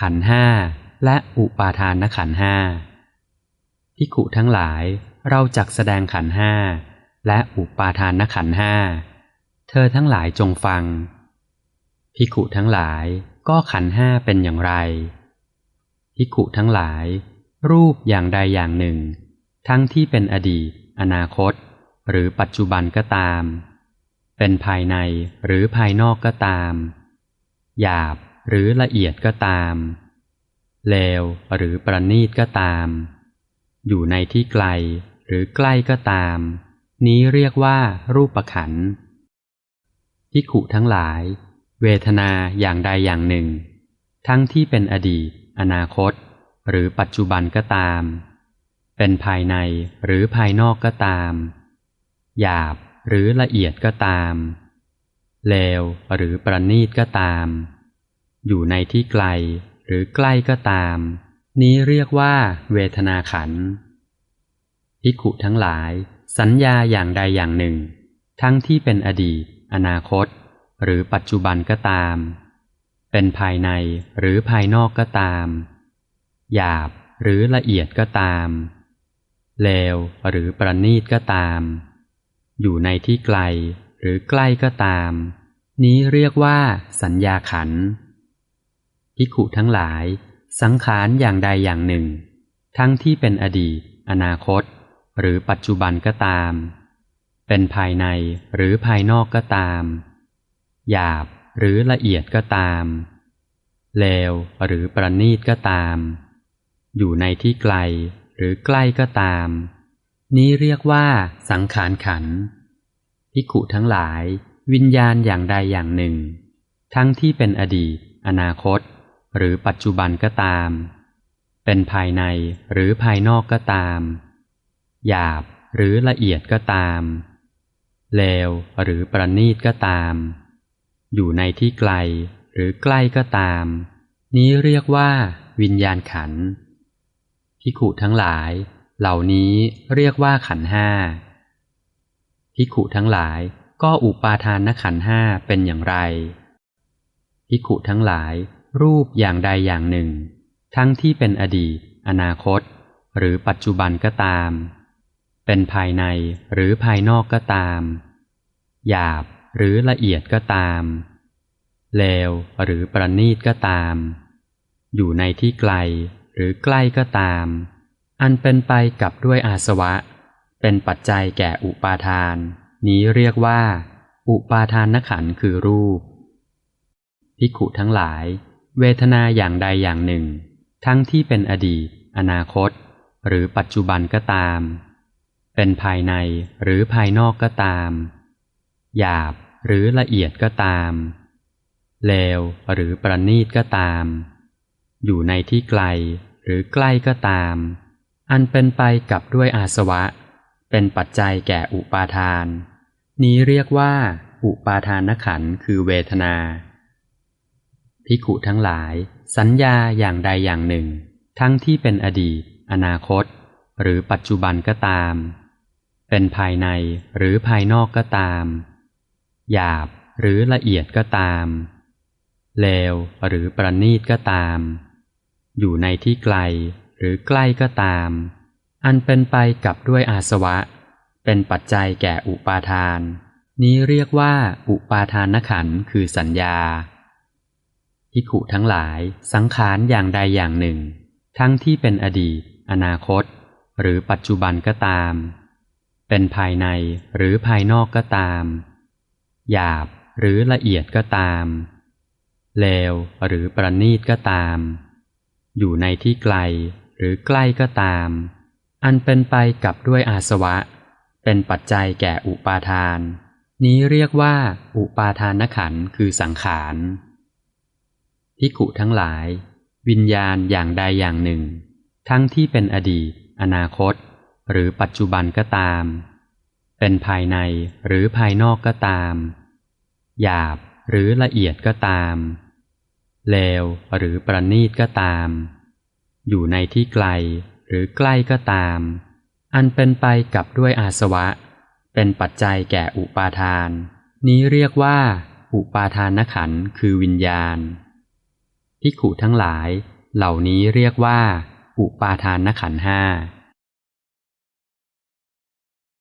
ขันห้าและอุปาทานขันห้าพิขุทั้งหลายเราจักแสดงขันห้าและอุปาทานขันห้าเธอทั้งหลายจงฟังพิขุทั้งหลายก็ขันห้าเป็นอย่างไรพิขุทั้งหลาย รูปอย่างใดอย่างหนึ่ง ทั้งที่เป็นอดีต อนาคต หรือปัจจุบันก็ตาม เป็นภายในหรือภายนอกก็ตาม หยาบ หรือละเอียดก็ตาม เลวหรือประณีตก็ตาม อยู่ในที่ไกลหรือใกล้ก็ตาม นี้เรียกว่ารูปขันพิขุทั้งหลาย เวทนาอย่างใดอย่างหนึ่ง ทั้งที่เป็นอดีต อนาคต หรือปัจจุบันก็ตาม เป็นภายในหรือภายนอกก็ตาม หยาบหรือละเอียดก็ตาม เลวหรือประณีตก็ตาม อยู่ในที่ไกลหรือใกล้ก็ตาม นี้เรียกว่า เวทนาขันภิกขุทั้งหลาย สัญญาอย่างใดอย่างหนึ่ง ทั้งที่เป็นอดีต อนาคต หรือปัจจุบันก็ตาม เป็นภายในหรือภายนอกก็ตาม หยาบหรือละเอียดก็ตาม เลวหรือประณีตก็ตาม อยู่ในที่ไกลหรือใกล้ก็ตาม นี้เรียกว่า สัญญาขัน ภิกขุทั้งหลาย สังขารอย่างใดอย่างหนึ่ง ทั้งที่เป็นอดีต อนาคต หรือปัจจุบันก็ตาม เป็นภายในหรือภายนอกก็ตาม หยาบหรือละเอียดก็ตาม เลวหรือประณีตก็ตาม อยู่ในที่ไกลหรือใกล้ก็ตาม นี้เรียกว่า สังขารขันภิกขุทั้งหลาย วิญญาณอย่างใดอย่างหนึ่ง ทั้งที่เป็นอดีต อนาคต หรือปัจจุบันก็ตาม เป็นภายในหรือภายนอกก็ตาม หยาบหรือละเอียดก็ตาม เลวหรือประณีตก็ตาม อยู่ในที่ไกลหรือใกล้ก็ตาม นี้เรียกว่า วิญญาณขันพิขุทั้งหลาย เหล่านี้เรียกว่าขันห้าพิขุทั้งหลายก็อุปาทานนขันห้าเป็นอย่างไรพิขุทั้งหลาย รูปอย่างใดอย่างหนึ่ง ทั้งที่เป็นอดีต อนาคต หรือปัจจุบันก็ตาม เป็นภายในหรือภายนอกก็ตาม หยาบหรือละเอียดก็ตาม เลวหรือประณีตก็ตาม อยู่ในที่ไกลหรือใกล้ก็ตาม อันเป็นไปกับด้วยอาสวะ เป็นปัจจัยแก่อุปาทาน นี้เรียกว่า อุปาทานนขันคือรูปพิขุทั้งหลาย เวทนาอย่างใดอย่างหนึ่ง ทั้งที่เป็นอดีต อนาคต หรือปัจจุบันก็ตาม เป็นภายในหรือภายนอกก็ตาม หยาบหรือละเอียดก็ตาม เลวหรือประณีตก็ตาม อยู่ในที่ไกลหรือใกล้ก็ตาม อันเป็นไปกับด้วยอาสวะ เป็นปัจจัยแก่อุปาทาน นี้เรียกว่า อุปาทานขันคือเวทนา พิขุทั้งหลาย สัญญาอย่างใดอย่างหนึ่ง ทั้งที่เป็นอดีต อนาคต หรือปัจจุบันก็ตาม เป็นภายในหรือภายนอกก็ตาม หยาบหรือละเอียดก็ตาม เลวหรือประณีตก็ตาม อยู่ในที่ไกลหรือใกล้ก็ตาม อันเป็นไปกับด้วยอาสวะ เป็นปัจจัยแก่อุปาทาน นี้เรียกว่าอุปาทานขันคือสัญญา ภิกขุทั้งหลายสังขารอย่างใดอย่างหนึ่ง ทั้งที่เป็นอดีต อนาคต หรือปัจจุบันก็ตาม เป็นภายในหรือภายนอกก็ตาม หยาบหรือละเอียดก็ตามเลวหรือประณีตก็ตาม อยู่ในที่ไกลหรือใกล้ก็ตาม อันเป็นไปกับด้วยอาสวะ เป็นปัจจัยแก่อุปาทาน นี้เรียกว่า อุปาทานขันคือสังขาร ภิกขุทั้งหลาย วิญญาณอย่างใดอย่างหนึ่ง ทั้งที่เป็นอดีต อนาคต หรือปัจจุบันก็ตาม เป็นภายในหรือภายนอกก็ตาม หยาบหรือละเอียดก็ตาม เลวหรือประณีตก็ตาม อยู่ในที่ไกลหรือใกล้ก็ตาม อันเป็นไปกับด้วยอาสวะ เป็นปัจจัยแก่อุปาทาน นี้เรียกว่า อุปาทานขันคือวิญญาณ ภิกขุทั้งหลาย เหล่านี้เรียกว่า อุปาทานขันห้า